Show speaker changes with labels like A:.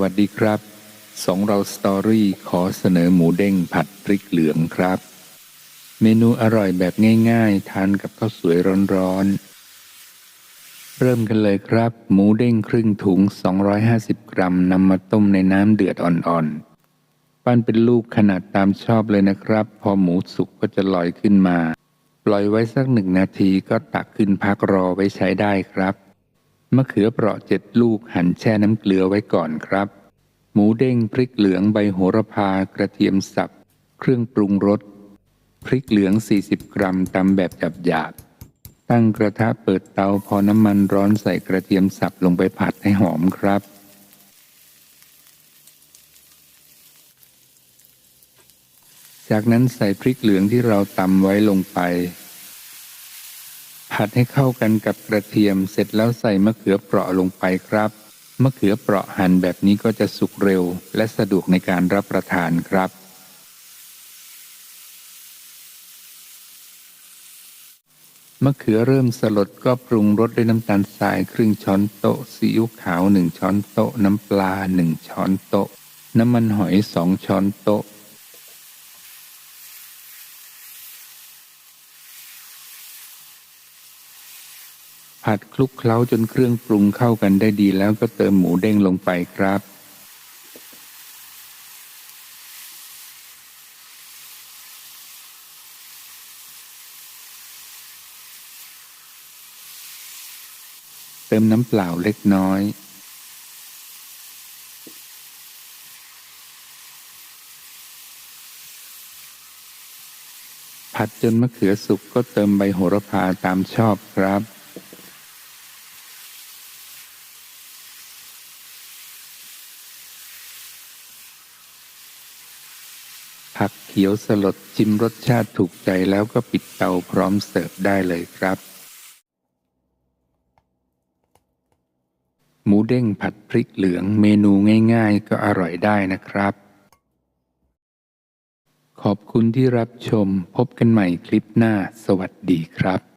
A: วัสดีครับสองเราสตอรี่ขอเสนอหมูเด้งผัดพริกเหลืองครับ เมนูอร่อยแบบง่ายๆ ทานกับข้าวสวยร้อนๆ เริ่มกันเลยครับ หมูเด้งครึ่งถุง 250 กรัมนำมาต้มในน้ำเดือดอ่อนๆ ปั้นเป็นลูกขนาดตามชอบเลยนะครับ พอหมูสุกก็จะลอยขึ้นมา ปล่อยไว้สักหนึ่งนาทีก็ตักขึ้นพักรอไว้ใช้ได้ครับ มะเขือเปราะเจ็ดลูกหั่นแช่น้ำเกลือไว้ก่อนครับ หมูเด้งพริกเหลืองใบโหระพากระเทียมสับ เครื่องปรุงรส พริกเหลือง 40 กรัมตำแบบหยาบๆตั้งกระทะเปิดเตาพอน้ำมันร้อนใส่กระเทียมสับลงไปผัดให้หอมครับจากนั้นใส่พริกเหลืองที่เราตำไว้ลงไป ผัดให้เข้ากันกับกระเทียมเสร็จแล้วใส่มะเขือเปราะลงไปครับ มะเขือเปราะหั่นแบบนี้ก็จะสุกเร็ว และสะดวกในการรับประทานครับ มะเขือเริ่มสลดก็ปรุงรสด้วยน้ำตาลทรายครึ่งช้อนโต๊ะซีอิ๊วขาวหนึ่งช้อนโต๊ะน้ำปลาหนึ่งช้อนโต๊ะ น้ำมันหอยสองช้อนโต๊ะ ผัดคลุกเคล้าจนเครื่องปรุงเข้ากันได้ดีแล้วก็เติมหมูเด้งลงไปครับ เติมน้ำเปล่าเล็กน้อยผัดจนมะเขือสุกก็เติมใบโหระพาตามชอบครับ ผักเขียวสลดชิมรสชาติถูกใจแล้วก็ปิดเตาพร้อมเสิร์ฟได้เลยครับ หมูเด้งผัดพริกเหลืองเมนูง่ายๆ ก็อร่อยได้นะครับ ขอบคุณที่รับชมพบกันใหม่คลิปหน้า สวัสดีครับ